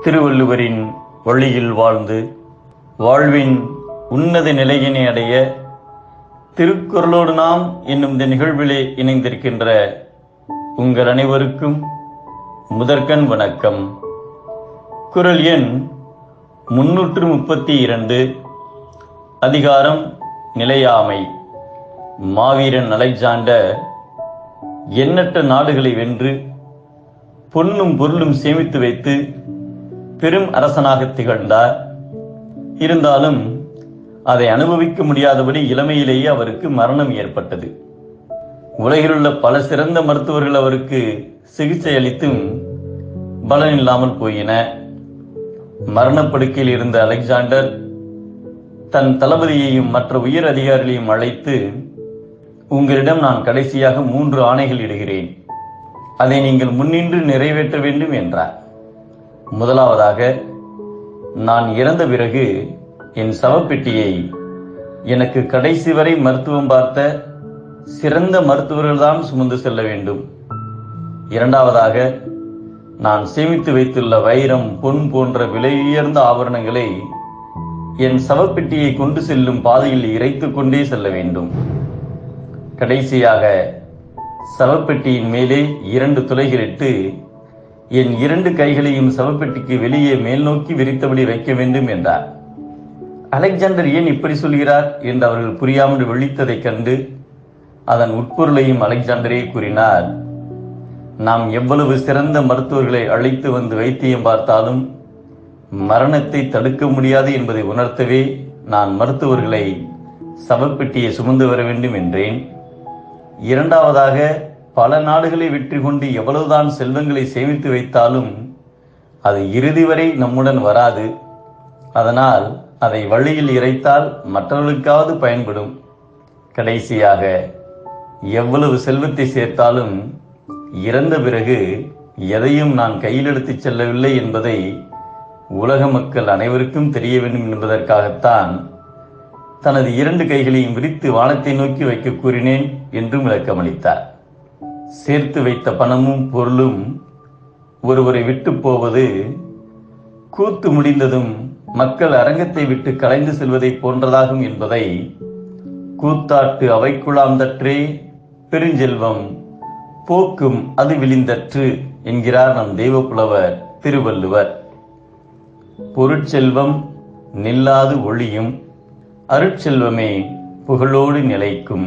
திருவள்ளுவரின் வழியில் வாழ்ந்து வாழ்வின் உன்னத நிலையினை அடைய திருக்குறளோடு நாம் என்னும் இந்த நிகழ்விலே இணைந்திருக்கின்ற உங்கள் அனைவருக்கும் முதற்கண் வணக்கம். குரல் எண் முன்னூற்று முப்பத்தி இரண்டு அதிகாரம் நிலையாமை. மாவீரன் அலெக்சாண்டர் எண்ணற்ற நாடுகளை வென்று பொன்னும் பொருளும் சேமித்து வைத்து பெரும் அரசனாக திகழ்ந்தார். இருந்தாலும் அதை அனுபவிக்க முடியாதபடி இளமையிலேயே அவருக்கு மரணம் ஏற்பட்டது. உலகிலுள்ள பல சிறந்த மருத்துவர்கள் அவருக்கு சிகிச்சை அளித்தும் பலனில்லாமல் போயின. மரணப்படுக்கையில் இருந்த அலெக்சாண்டர் தன் தளபதியையும் மற்ற உயர் அதிகாரிகளையும் அழைத்து உங்களிடம் நான் கடைசியாக மூன்று ஆணைகள் இடுகிறேன். அதை நீங்கள் முன்னின்று நிறைவேற்ற வேண்டும் என்றார். முதலாவதாக நான் இறந்த பிறகு என் சவப்பெட்டியை எனக்கு கடைசி வரை மருத்துவம் பார்த்த சிறந்த மருத்துவர்கள்தான் சுமந்து செல்ல வேண்டும். இரண்டாவதாக நான் சேமித்து வைத்துள்ள வைரம் பொன் போன்ற விலை உயர்ந்த ஆபரணங்களை என் சவப்பெட்டியை கொண்டு செல்லும் பாதையில் இறைத்து கொண்டே செல்ல வேண்டும். கடைசியாக சவப்பெட்டியின் மேலே இரண்டு துளைகளிட்டு என் இரண்டு கைகளையும் சவப்பெட்டிக்கு வெளியே மேல் நோக்கி விரித்தபடி வைக்க வேண்டும் என்றார். அலெக்சாண்டர் ஏன் இப்படி சொல்கிறார் என்று அவர்கள் புரியாமல் விழித்ததைக் கண்டு அதன் உட்பொருளையும் அலெக்சாண்டரே கூறினார். நாம் எவ்வளவு சிறந்த மருத்துவர்களை அழைத்து வந்து வைத்தியம் பார்த்தாலும் மரணத்தை தடுக்க முடியாது என்பதை உணர்த்தவே நான் மருத்துவர்களை சவப்பெட்டியை சுமந்து வர வேண்டும் என்றேன். இரண்டாவதாக பல நாடுகளை வெற்றி கொண்டு எவ்வளவுதான் செல்வங்களை சேமித்து வைத்தாலும் அது இறுதி வரை நம்முடன் வராது. அதனால் அதை வழியில் இறைத்தால் மற்றவர்களுக்காவது பயன்படும். கடைசியாக எவ்வளவு செல்வத்தை சேர்த்தாலும் இறந்த பிறகு எதையும் நான் கையில் எடுத்துச் செல்லவில்லை என்பதை உலக மக்கள் அனைவருக்கும் தெரிய வேண்டும் என்பதற்காகத்தான் தனது இரண்டு கைகளையும் விரித்து வானத்தை நோக்கி வைக்க கூறினேன் என்றும் விளக்கமளித்தார். சேர்த்து வைத்த பணமும் பொருளும் ஒருவரை விட்டு போவது கூத்து முடிந்ததும் மக்கள் அரங்கத்தை விட்டு கலைந்து செல்வதை போன்றதாகும் என்பதை கூத்தாட்டு அவைக்குழாம் தற்றே பெருஞ்செல்வம் போக்கும் அது விழிந்தற்று என்கிறார் நம் தெய்வப்புலவர் திருவள்ளுவர். பொருட்செல்வம் நில்லாது ஒளியும் அருட்செல்வமே புகழோடு நிலைக்கும்.